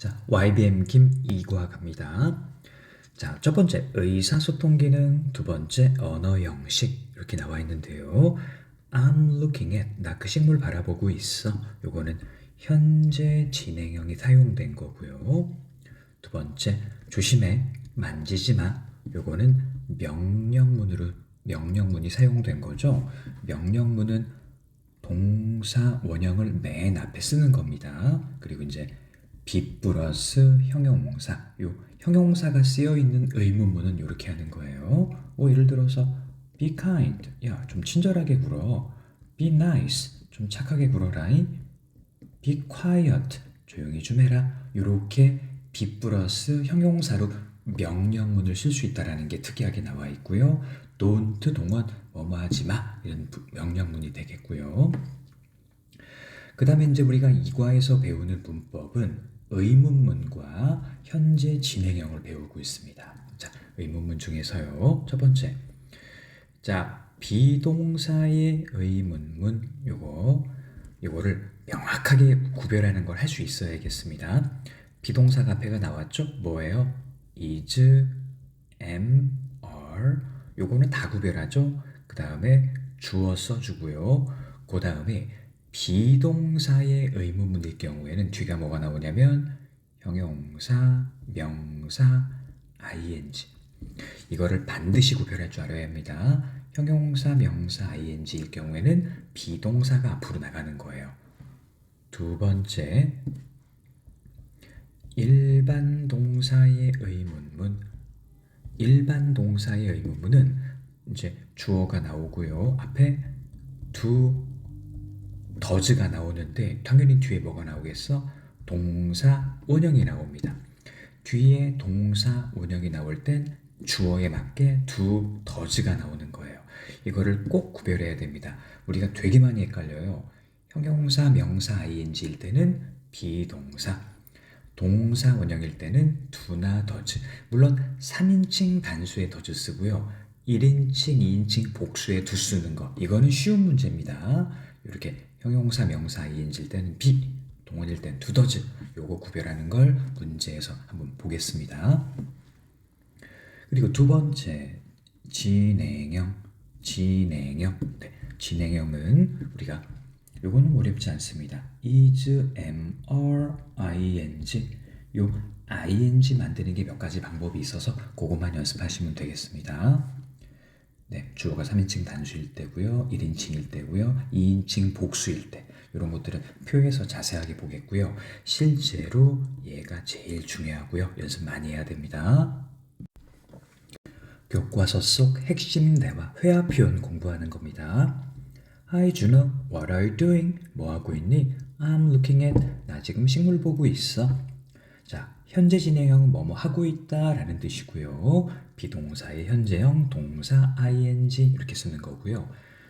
자, YBM 김 이과 갑니다. 자, 첫 번째 의사소통 기능, 두 번째 언어 형식 이렇게 나와 있는데요. I'm looking at 나 그 식물 바라보고 있어. 요거는 현재 진행형이 사용된 거고요. 두 번째 조심해 만지지 마. 요거는 명령문으로 명령문이 사용된 거죠. 명령문은 동사 원형을 맨 앞에 쓰는 겁니다. 그리고 이제 be 플러스 형용사. 요 형용사가 쓰여 있는 의문문은 이렇게 하는 거예요. 뭐 예를 들어서 be kind. 야, 좀 친절하게 굴어. be nice. 좀 착하게 굴어라이. be quiet. 조용히 좀 해라. 요렇게 be 플러스 형용사로 명령문을 쓸 수 있다라는 게 특이하게 나와 있고요. don't 동원 뭐뭐 하지 마 이런 부- 명령문이 되겠고요. 그 다음에 이제 우리가 이과에서 배우는 문법은 의문문과 현재 진행형을 배우고 있습니다. 자, 의문문 중에서요. 첫 번째. 자, 비동사의 의문문 요거 요거를 명확하게 구별하는 걸 할 수 있어야겠습니다. 비동사가 앞에가 나왔죠? 뭐예요? is, am, are 요거는 다 구별하죠. 그 다음에 주어 써주고요. 그 다음에 비동사의 의문문일 경우에는 뒤가 뭐가 나오냐면 형용사, 명사, ing 이거를 반드시 구별할 줄 알아야 합니다. 형용사, 명사, ing일 경우에는 비동사가 앞으로 나가는 거예요. 두 번째, 일반 동사의 의문문. 일반 동사의 의문문은 이제 주어가 나오고요. 앞에 두 더즈가 나오는데 당연히 뒤에 뭐가 나오겠어? 동사 원형이 나옵니다. 뒤에 동사 원형이 나올 땐 주어에 맞게 두 더즈가 나오는 거예요. 이거를 꼭 구별해야 됩니다. 우리가 되게 많이 헷갈려요. 형용사, 명사, ing일 때는 비동사, 동사 원형일 때는 두나 더즈. 물론 3인칭 단수의 더즈 쓰고요. 1인칭, 2인칭 복수의 두 쓰는 거. 이거는 쉬운 문제입니다. 이렇게 형용사, 명사, ing일 때는 비, 동원일 땐 두더즈. 요거 구별하는 걸 문제에서 한번 보겠습니다. 그리고 두 번째 진행형, 진행형. 네, 진행형은 우리가 요거는 어렵지 않습니다. is, am, are, ing. 요 ing 만드는 게 몇 가지 방법이 있어서 그것만 연습하시면 되겠습니다. 네, 주어가 3인칭 단수일 때고요. 1인칭일 때고요. 2인칭 복수일 때. 이런 것들은 표에서 자세하게 보겠고요. 실제로 얘가 제일 중요하고요. 연습 많이 해야 됩니다. 교과서 속 핵심 대화, 회화 표현 공부하는 겁니다. Hi 준호, what are you doing? 뭐 하고 있니? I'm looking at. 나 지금 식물 보고 있어. 자, 현재 진행형은 뭐뭐 하고 있다라는 뜻이고요. 비동사의 현재형, 동사 ing 이렇게 쓰는 거고요.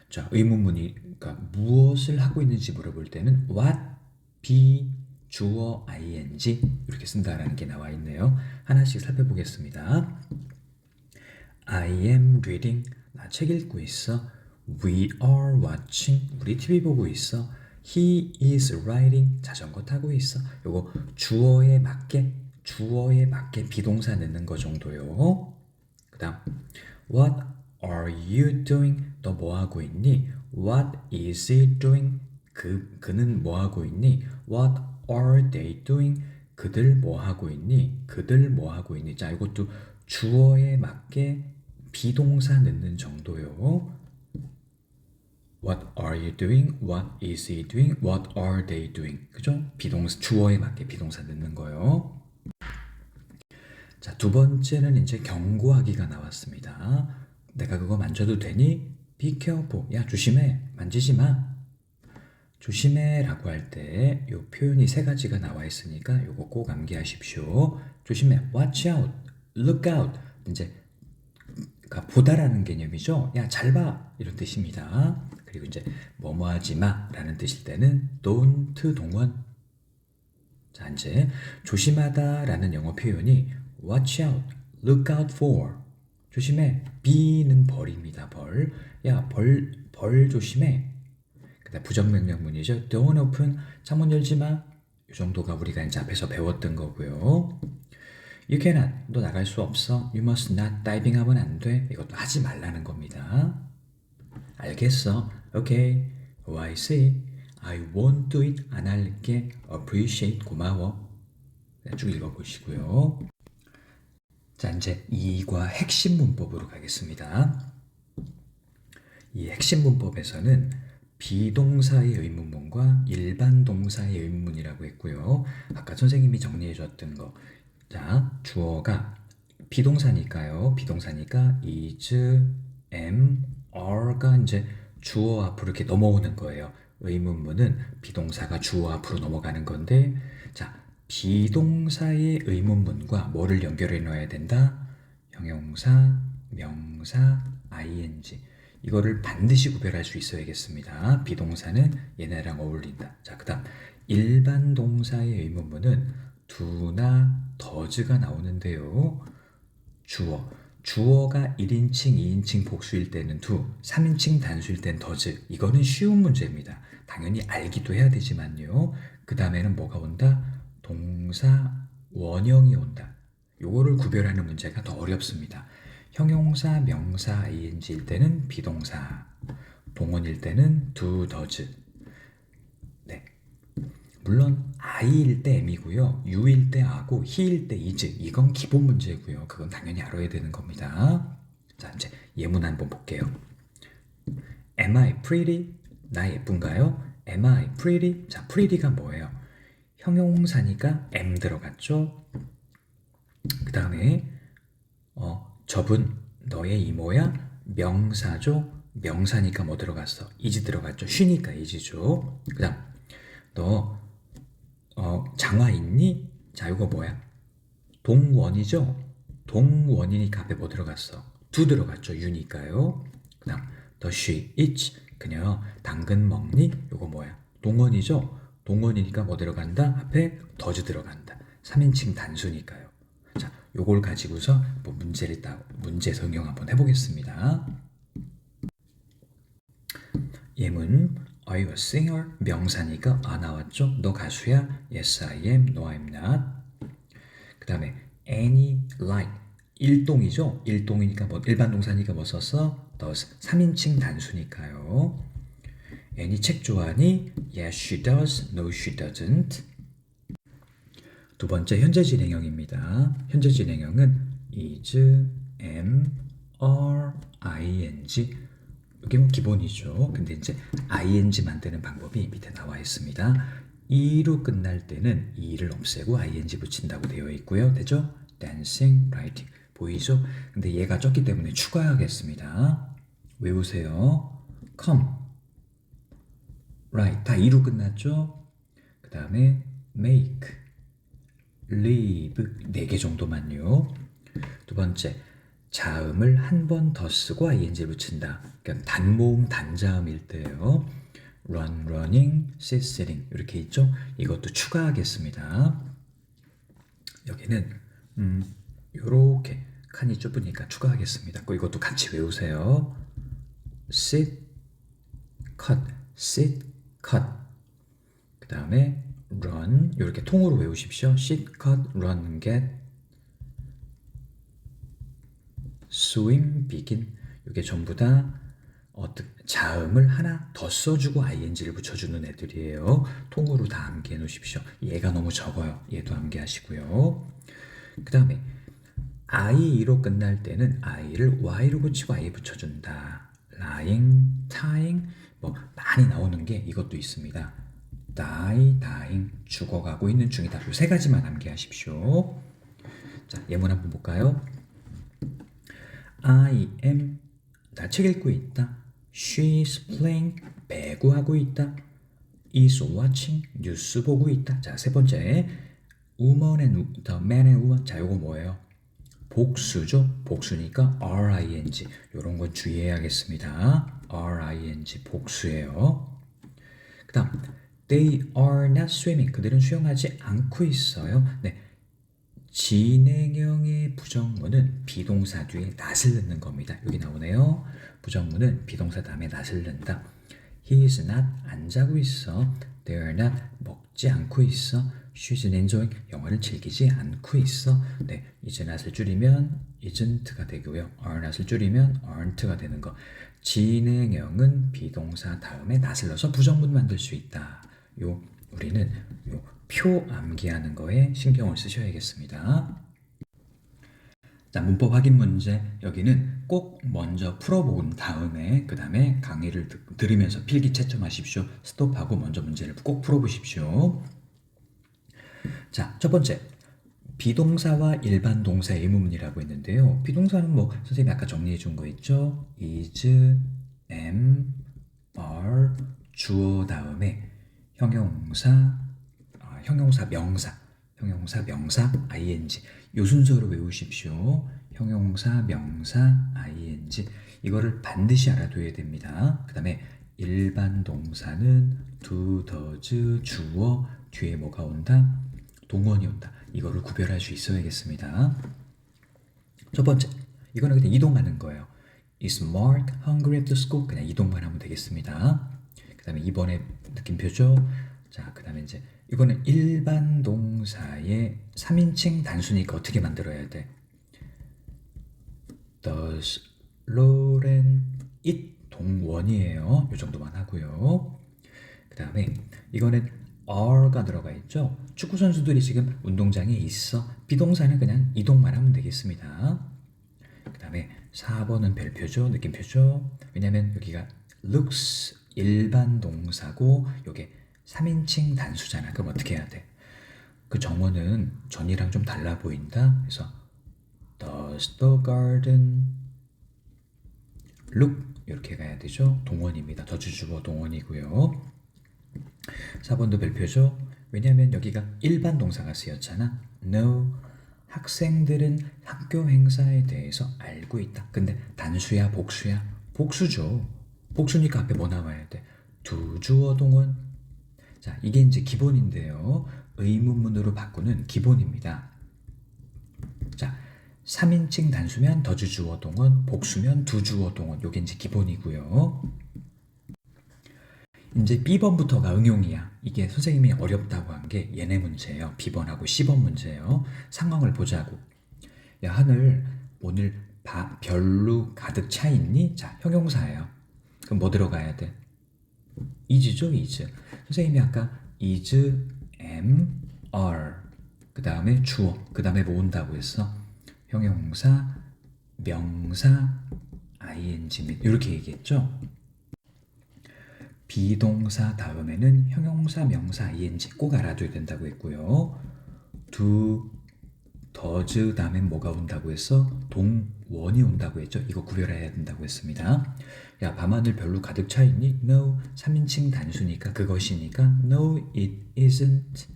자, 의문문이 그러니까 무엇을 하고 있는지 물어볼 때는 what, be, 주어 ing 이렇게 쓴다라는 게 나와 있네요. 하나씩 살펴보겠습니다. I am reading. 나 책 읽고 있어. We are watching. 우리 TV 보고 있어. He is riding. 자전거 타고 있어. 요거 주어에 맞게 주어에 맞게 비동사 넣는 거 정도요. 그다음 What are you doing? 너 뭐 하고 있니? What is he doing? 그 그는 뭐 하고 있니? What are they doing? 그들 뭐 하고 있니? 그들 뭐 하고 있니? 자, 이것도 주어에 맞게 비동사 넣는 정도요. What are you doing? What is he doing? What are they doing? 그죠? 비동사 주어에 맞게 비동사 넣는 거요. 자, 두 번째는 이제 경고하기가 나왔습니다. 내가 그거 만져도 되니? Be careful. 야, 조심해. 만지지 마. 조심해 라고 할 때 이 표현이 세 가지가 나와 있으니까 요거 꼭 암기하십시오. 조심해. Watch out. Look out. 이제 보다라는 개념이죠. 야, 잘 봐. 이런 뜻입니다. 그리고 이제 뭐뭐 하지 마라는 뜻일 때는 don't 동원. 자, 이제 조심하다라는 영어 표현이 watch out, look out for. 조심해. be는 벌입니다. 벌. 야, 벌, 벌 조심해. 그다음 부정명령문이죠. Don't open. 창문 열지 마. 이 정도가 우리가 이제 앞에서 배웠던 거고요. You cannot. 너 나갈 수 없어. You must not. 다이빙 하면 안 돼. 이것도 하지 말라는 겁니다. 알겠어. Okay. Oh, I see. I won't do it. 안 할게. Appreciate. 고마워. 네, 쭉 읽어보시고요. 자, 이제 이과 핵심 문법으로 가겠습니다. 이 핵심 문법에서는 비동사의 의문문과 일반 동사의 의문문이라고 했고요. 아까 선생님이 정리해 줬던 거. 자, 주어가 비동사니까요. 비동사니까 is, am, are가 이제 주어 앞으로 이렇게 넘어오는 거예요. 의문문은 비동사가 주어 앞으로 넘어가는 건데, 자, 비동사의 의문문과 뭐를 연결해 넣어야 된다? 형용사, 명사, ing. 이거를 반드시 구별할 수 있어야겠습니다. 비동사는 얘네랑 어울린다. 자, 그 다음 일반 동사의 의문문은 do나 does가 나오는데요. 주어. 주어가 1인칭, 2인칭 복수일 때는 do, 3인칭 단수일 땐 does. 이거는 쉬운 문제입니다. 당연히 알기도 해야 되지만요. 그 다음에는 뭐가 온다? 동사, 원형이 온다. 요거를 구별하는 문제가 더 어렵습니다. 형용사, 명사, ing일 때는 비동사, 동원일 때는 do, does. 네. 물론 I일 때 M이고요. U일 때 A고 He일 때 is. 이건 기본 문제고요. 그건 당연히 알아야 되는 겁니다. 자, 이제 예문 한번 볼게요. Am I pretty? 나 예쁜가요? Am I pretty? 자, pretty가 뭐예요? 형용사니까 M 들어갔죠? 그 다음에 어, 접은 너의 이모야 명사죠. 명사니까 뭐 들어갔어? 이지 들어갔죠. 쉬니까 이지죠. 그 다음 너 어, 장화 있니? 자 이거 뭐야? 동원이죠. 동원이니까 앞에 뭐 들어갔어? 두 들어갔죠. 유니까요. 그 다음 does she eat? 그녀 당근 먹니? 이거 뭐야? 동원이죠. 동원이니까 뭐 들어간다? 앞에 does 들어간다. 3인칭 단수니까요. 자, 요걸 가지고서 뭐 문제를 따 문제 성형 한번 해보겠습니다. 예문 Are you a singer? 명사니까 아 나왔죠? 너 가수야? Yes, I am. No, I'm not. 그 다음에 any like 일동이죠? 일동이니까 뭐 일반 동사니까 뭐 썼어? does 3인칭 단수니까요. Any 책 좋아하니? Yes, she does. No, she doesn't. 두 번째 현재 진행형입니다. 현재 진행형은 is, am, are, ing 이게 뭐 기본이죠. 근데 이제 ing 만드는 방법이 밑에 나와 있습니다. e로 끝날 때는 e를 없애고 ing 붙인다고 되어 있고요. 되죠? dancing, writing 보이죠? 근데 얘가 적기 때문에 추가하겠습니다. 외우세요. come, write 다 e로 끝났죠? 그 다음에 make, live 네 개 정도만요. 두 번째 자음을 한 번 더 쓰고 ing를 붙인다. 그러니까 단모음 단자음일 때요. run, running, sit, sitting 이렇게 있죠. 이것도 추가하겠습니다. 여기는 음, 요렇게 칸이 좁으니까 추가하겠습니다. 그 이것도 같이 외우세요. sit, cut, sit, cut. 그 다음에 run 이렇게 통으로 외우십시오. sit, cut, run, get, swim, begin 이게 전부 다 어떻게 자음을 하나 더 써주고 ing를 붙여주는 애들이에요. 통으로 다 암기해 놓으십시오. 얘가 너무 적어요. 얘도 암기하시고요. 그 다음에 i로 끝날 때는 i를 y로 붙이고 i 붙여준다. lying, tying 뭐 많이 나오는 게 이것도 있습니다. die, dying 죽어가고 있는 중이다. 이세 가지만 암기하십시오. 자 예문 한번 볼까요? I am 나 책 읽고 있다. She's playing 배구하고 있다. Is watching 뉴스 보고 있다. 자 세 번째 woman and the man and woman 자 요거 뭐예요? 복수죠. 복수니까 R-I-N-G 요런 건 주의해야겠습니다. R-I-N-G 복수예요. 그 다음 They are not swimming 그들은 수영하지 않고 있어요. 네. 진행형의 부정문은 비동사 뒤에 not을 넣는 겁니다. 여기 나오네요. 부정문은 비동사 다음에 not을 넣는다. He is not 안 자고 있어. They are not 먹지 않고 있어. She's enjoying 영화를 즐기지 않고 있어. 네, is not을 줄이면 isn't가 되고요. are not을 줄이면 aren't가 되는 거. 진행형은 비동사 다음에 not을 넣어서 부정문 만들 수 있다. 요 우리는 요 표 암기하는 거에 신경을 쓰셔야겠습니다. 자, 문법 확인 문제 여기는 꼭 먼저 풀어본 다음에 그 다음에 강의를 듣- 들으면서 필기 채점하십시오. 스톱하고 먼저 문제를 꼭 풀어보십시오. 자, 첫 번째 비동사와 일반 동사 의문문이라고 했는데요. 비동사는 뭐 선생님이 아까 정리해 준 거 있죠? is, am, are, 주어 다음에 형용사, 아, 형용사 명사, 형용사 명사 ing 요 순서로 외우십시오. 형용사 명사 ing 이거를 반드시 알아둬야 됩니다. 그 다음에 일반 동사는 do, does, 주어 뒤에 뭐가 온다? 동원이 온다. 이거를 구별할 수 있어야겠습니다. 첫 번째, 이거는 그냥 이동하는 거예요. Is Mark hungry the school? 그냥 이동만 하면 되겠습니다. 그 다음에 이번에 느낌표죠. 자, 그 다음에 이제 이거는 일반 동사의 3인칭 단수니까 어떻게 만들어야 돼? Does Lauren eat? 동원이에요. 이 정도만 하고요. 그 다음에 이거는 are가 들어가 있죠. 축구 선수들이 지금 운동장에 있어. 비동사는 그냥 이동만 하면 되겠습니다. 그 다음에 4번은 별표죠. 느낌표죠. 왜냐면 여기가 looks 일반 동사고 요게 3인칭 단수잖아. 그럼 어떻게 해야 돼? 그 정원은 전이랑 좀 달라 보인다. 그래서 Does the garden look 이렇게 가야 되죠. 동원입니다. 더주주어 동원이고요. 4번도 별표죠. 왜냐하면 여기가 일반 동사가 쓰였잖아. No. 학생들은 학교 행사에 대해서 알고 있다. 근데 단수야, 복수야? 복수죠. 복수니까 앞에 뭐 나와야 돼? 두 주어 동원. 자, 이게 이제 기본인데요. 의문문으로 바꾸는 기본입니다. 자, 3인칭 단수면 더주주어 동원, 복수면 두주어 동원. 요게 이제 기본이고요. 이제 B번부터가 응용이야. 이게 선생님이 어렵다고 한 게 얘네 문제예요. B번하고 C번 문제예요. 상황을 보자고. 야 하늘 오늘 바, 별로 가득 차 있니? 자 형용사예요. 그럼 뭐 들어가야 돼? is죠, is. 선생님이 아까 is, am, are. 그 다음에 주어. 그 다음에 뭐 온다고 했어? 형용사, 명사, ing 및 이렇게 얘기했죠. 비동사 다음에는 형용사, 명사, ing 꼭 알아둬야 된다고 했고요. do, does 다음엔 뭐가 온다고 했어? 동원이 온다고 했죠. 이거 구별해야 된다고 했습니다. 야, 밤하늘 별로 가득 차 있니? No. 3인칭 단수니까 그것이니까 No, it isn't.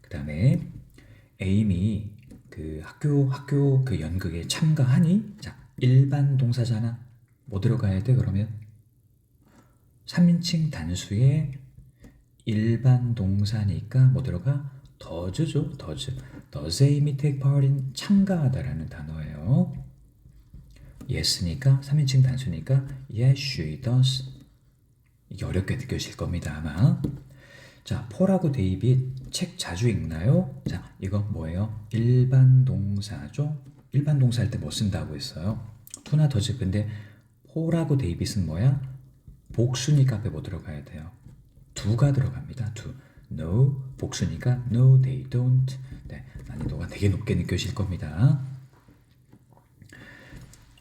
그 다음에 에임이 그 학교 학교 그 연극에 참가하니? 자, 일반 동사잖아. 뭐 들어가야 돼? 그러면 3인칭 단수의 일반 동사니까 뭐 들어가? does. does Amy take part in 참가하다라는 단어예요. yes니까 3인칭 단수니까 yes, she does. 이게 어렵게 느껴질 겁니다, 아마. 자, 폴하고 데이빗 책 자주 읽나요? 자, 이거 뭐예요? 일반 동사죠. 일반 동사 할 때 뭐 쓴다고 했어요? 투나 더즈. 근데 폴하고 데이빗은 뭐야? 복수니까 앞에 뭐 들어가야 돼요? 두가 들어갑니다. 두. No 복수니까 no they don't. 네, 난이도가 되게 높게 느껴질 겁니다.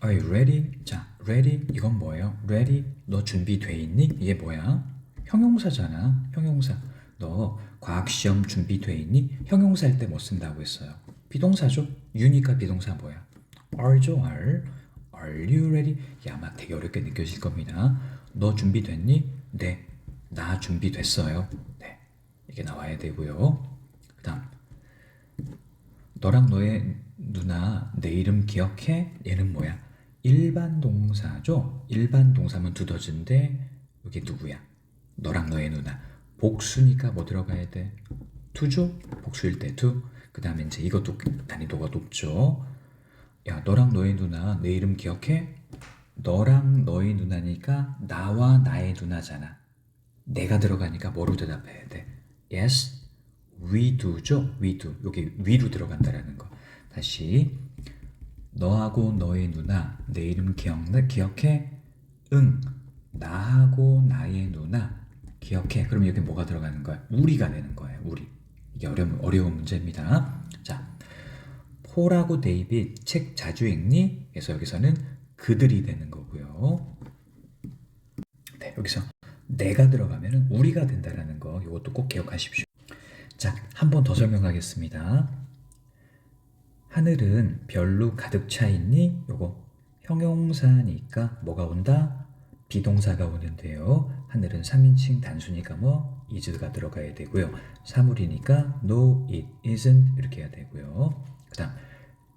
Are you ready? 자, ready 이건 뭐예요? ready 너 준비돼 있니? 이게 뭐야? 형용사잖아. 형용사. 너 과학 시험 준비돼 있니? 형용사일 때 뭐 쓴다고 했어요? 비동사죠. you니까 비동사 뭐야? are죠, are. Are you ready? 이게 아마 되게 어렵게 느껴질 겁니다. 너 준비됐니? 네, 나 준비됐어요. 네, 이게 나와야 되고요. 그 다음 너랑 너의 누나 내 이름 기억해? 얘는 뭐야? 일반 동사죠. 일반 동사면 두더지인데 이게 누구야? 너랑 너의 누나. 복수니까 뭐 들어가야 돼? 투죠? 복수일 때 투. 그 다음에 이제 이것도 난이도가 높죠. 야, 너랑 너의 누나 내 이름 기억해? 너랑 너의 누나니까 나와 나의 누나잖아. 내가 들어가니까 뭐로 대답해야 돼? Yes 위두죠. 위두. 여기 위로 들어간다라는 거. 다시 너하고 너의 누나 내 이름 기억나? 기억해? 응. 나하고 나의 누나 기억해. 그럼 여기 뭐가 들어가는 거야? 우리가 되는 거예요. 우리. 이게 어려운 어려운 문제입니다. 자, 폴하고 데이빗 책 자주 읽니? 그래서 여기서는 그들이 되는 거고요. 네, 여기서 내가 들어가면 우리가 된다라는 거 이것도 꼭 기억하십시오. 자, 한 번 더 설명하겠습니다. 하늘은 별로 가득 차 있니? 요거 형용사니까 뭐가 온다? 비동사가 오는데요. 하늘은 3인칭 단수니까 뭐 is가 들어가야 되고요. 사물이니까 no, it isn't 이렇게 해야 되고요. 그 다음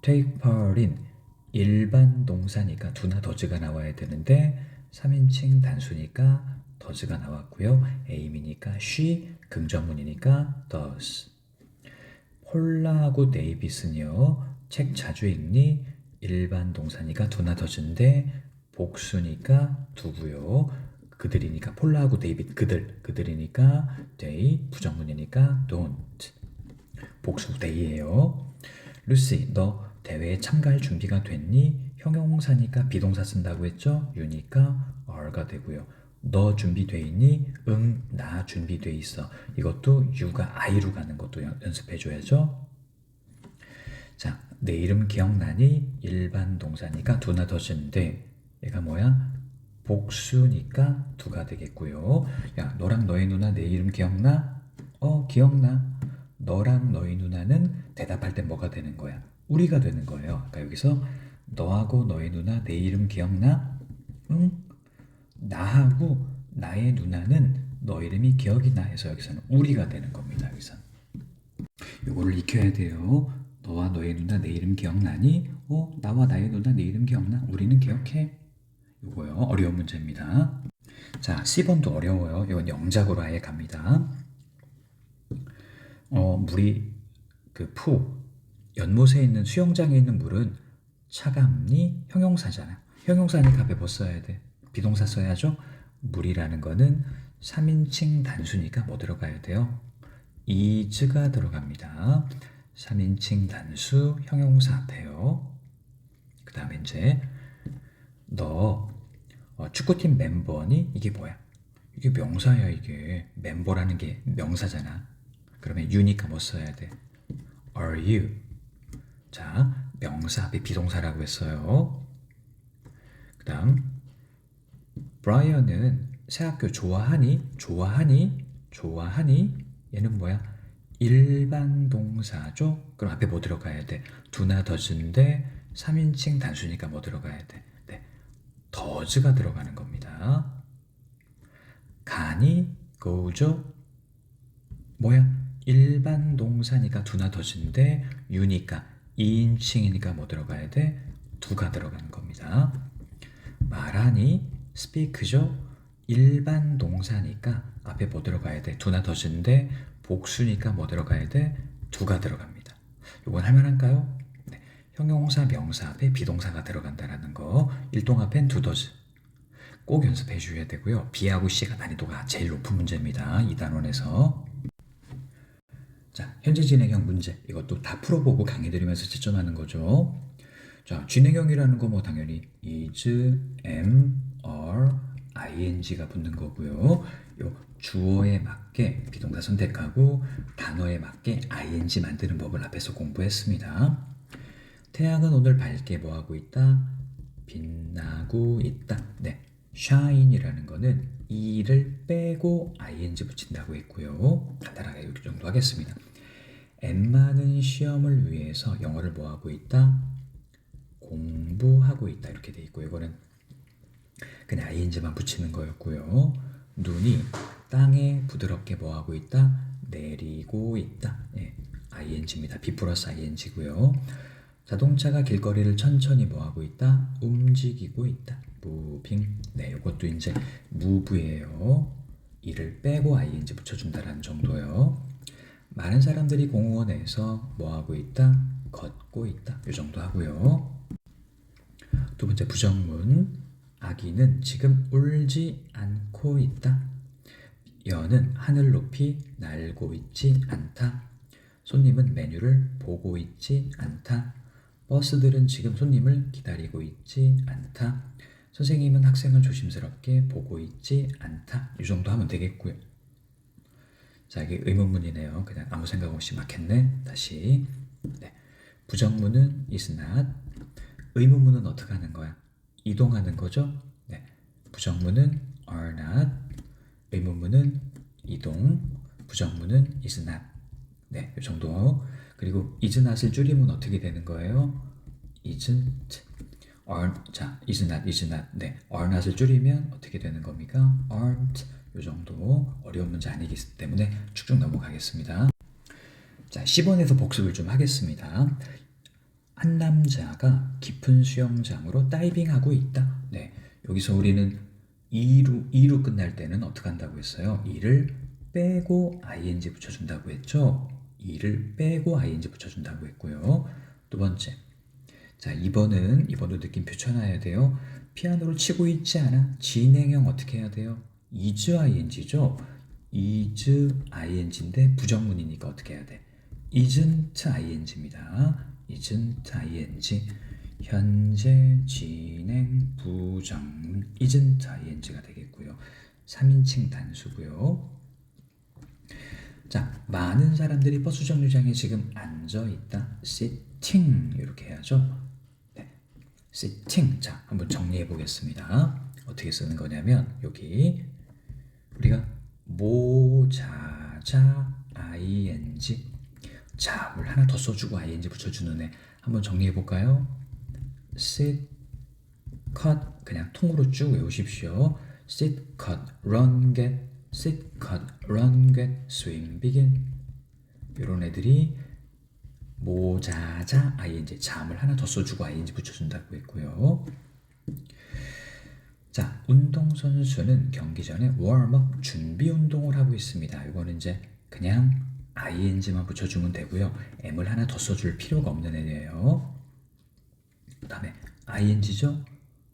take part in 일반 동사니까 do나 does가 나와야 되는데 3인칭 단수니까 does가 나왔고요. aim이니까 she, 긍정문이니까 does. 폴라하고 데이빗은요. 책 자주 읽니? 일반 동사니까 do나 does인데 복수니까 두고요. 그들이니까 폴라하고 데이빗 그들 그들이니까 they 부정문이니까 don't 복수 they예요. 루시 너 대회에 참가할 준비가 됐니? 형용사니까 비동사 쓴다고 했죠? you니까 are가 되고요. 너 준비돼 있니? 응, 나 준비돼 있어. 이것도 you가 I로 가는 것도 연- 연습해 줘야죠. 자, 내 이름 기억나니? 일반 동사니까 두나 더즈인데 얘가 뭐야? 복수니까 두가 되겠고요. 야, 너랑 너의 누나 내 이름 기억나? 어, 기억나. 너랑 너희 누나는 대답할 때 뭐가 되는 거야? 우리가 되는 거예요. 아까 여기서 너하고 너의 누나 내 이름 기억나? 응? 나하고 나의 누나는 너 이름이 기억이 나 해서 여기서는 우리가 되는 겁니다. 여기서 요거를 익혀야 돼요. 너와 너의 누나 내 이름 기억나니? 어, 나와 나의 누나 내 이름 기억나? 우리는 기억해. 요거요. 어려운 문제입니다. 자, 10번도 어려워요. 이건 영작으로 아예 갑니다. 어, 물이 그 푸, 연못에 있는 수영장에 있는 물은 차갑니? 형용사잖아. 형용사니까 앞에 뭐 써야 돼? 비동사 써야죠. 물이라는 거는 3인칭 단수니까 뭐 들어가야 돼요? is가 들어갑니다. 3인칭 단수 형용사 앞에요. 그 다음에 이제 너 어, 축구팀 멤버니? 이게 뭐야? 이게 명사야 이게 멤버라는 게 명사잖아. 그러면 you니까 뭐 써야 돼? Are you? 자 명사 앞에 비동사라고 했어요. 그 다음 브라이언은 새 학교 좋아하니? 좋아하니? 좋아하니? 얘는 뭐야? 일반 동사죠? 그럼 앞에 뭐 들어가야 돼? 두나 더즈인데 3인칭 단수니까 뭐 들어가야 돼? 네. 더즈가 들어가는 겁니다. 가니? go죠? 뭐야? 일반 동사니까 두나 더즈인데 유니까 2인칭이니까 뭐 들어가야 돼? 두가 들어가는 겁니다. 말하니? speak죠? 일반 동사니까 앞에 뭐 들어가야 돼? 두나 더즈인데 복수니까 뭐 들어가야 돼? 두가 들어갑니다. 이건 할만한가요? 네. 형용사 명사 앞에 비동사가 들어간다라는 거. 일동 앞엔 두 더즈. 꼭 연습해 주셔야 되고요. B하고 C가 난이도가 제일 높은 문제입니다. 이 단원에서. 자, 현재 진행형 문제. 이것도 다 풀어보고 강의 들으면서 채점하는 거죠. 자, 진행형이라는 거 뭐 당연히 is, am, are, ing가 붙는 거고요. 요 주어에 맞게 비동사 선택하고 단어에 맞게 ing 만드는 법을 앞에서 공부했습니다. 태양은 오늘 밝게 뭐 하고 있다? 빛나고 있다. 네. shine이라는 거는 이를 빼고 ing 붙인다고 했고요. 간단하게 이렇게 정도 하겠습니다. 엠마는 시험을 위해서 영어를 뭐 하고 있다? 공부하고 있다 이렇게 돼 있고 이거는 그냥 ing만 붙이는 거였고요. 눈이 땅에 부드럽게 뭐 하고 있다? 내리고 있다. 예, ing입니다. B 플러스 ing고요. 자동차가 길거리를 천천히 뭐 하고 있다? 움직이고 있다. moving. 네, 이것도 이제 move예요. 이를 빼고 ing 붙여준다라는 정도요. 많은 사람들이 공원에서 뭐 하고 있다? 걷고 있다. 이 정도 하고요. 두 번째 부정문. 아기는 지금 울지 않고 있다. 여는 하늘 높이 날고 있지 않다. 손님은 메뉴를 보고 있지 않다. 버스들은 지금 손님을 기다리고 있지 않다. 선생님은 학생을 조심스럽게 보고 있지 않다. 이 정도 하면 되겠고요. 자, 이게 의문문이네요. 그냥 아무 생각 없이 막 했네. 다시. 네. 부정문은 is not. 의문문은 어떻게 하는 거야? 이동하는 거죠? 네. 부정문은 are not. 의문문은 이동. 부정문은 is not. 네, 이 정도. 그리고 is not을 줄이면 어떻게 되는 거예요? isn't. are, 자, is not, is not. 네, are not을 줄이면 어떻게 되는 겁니까? aren't. 이 정도 어려운 문제 아니기 때문에 쭉쭉 넘어가겠습니다. 자, 10원에서 복습을 좀 하겠습니다. 한 남자가 깊은 수영장으로 다이빙하고 있다. 네, 여기서 우리는 2로, 2로 끝날 때는 어떻게 한다고 했어요? 2를 빼고 ing 붙여준다고 했죠? 2를 빼고 ing 붙여준다고 했고요. 두 번째. 자, 2번은, 2번도 느낌표 쳐놔야 돼요. 피아노를 치고 있지 않아. 진행형 어떻게 해야 돼요? Is ing죠? is ing인데 부정문이니까 어떻게 해야 돼? isn't ing입니다. isn't ing. 현재 진행 부정문 isn't ing가 되겠고요. 3인칭 단수고요. 자, 많은 사람들이 버스 정류장에 지금 앉아 있다. sitting 이렇게 해야죠. 네. sitting. 자, 한번 정리해 보겠습니다. 어떻게 쓰는 거냐면 여기 우리가 모자자 ing. 자물 하나 더 써주고 ing 붙여주는 애. 한번 정리해 볼까요? sit, cut. 그냥 통으로 쭉 외우십시오. sit, cut, run, get, sit, cut, run, get, swim, begin. 이런 애들이 모자자 ing. 잠을 하나 더 써주고 ing 붙여준다고 했고요. 자, 운동선수는 경기 전에 웜업 준비 운동을 하고 있습니다. 이거는 이제 그냥 ing만 붙여주면 되고요. m을 하나 더 써줄 필요가 없는 애예요. 그 다음에 ing죠?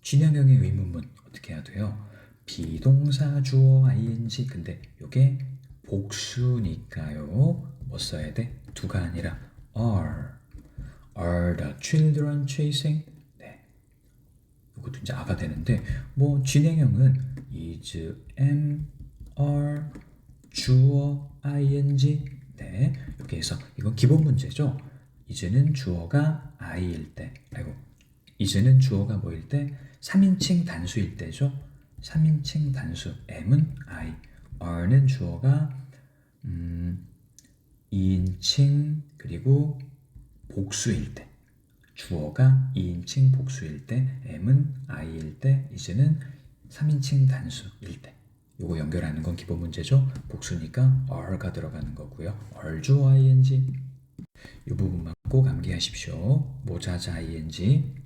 진행형의 의문문 어떻게 해야 돼요? 비동사 주어 ing 근데 이게 복수니까요. 뭐 써야 돼? 두가 아니라 are. Are the children chasing? 네. 이것도 이제 아가 되는데 뭐 진행형은 is, am, are, 주어, ing 네. 해서 이건 기본 문제죠. is는 주어가 i일 때 아이고 is는 주어가 뭐일 때 3인칭 단수일 때죠. 3인칭 단수 m은 i, are는 주어가 음, 2인칭 그리고 복수일 때 주어가 2인칭 복수일 때 m은 i일 때 is는 3인칭 단수일 때 요거 연결하는 건 기본 문제죠. 복수니까 are가 들어가는 거고요. 주어 ing 이 부분만 꼭 암기하십시오. 모자자 ing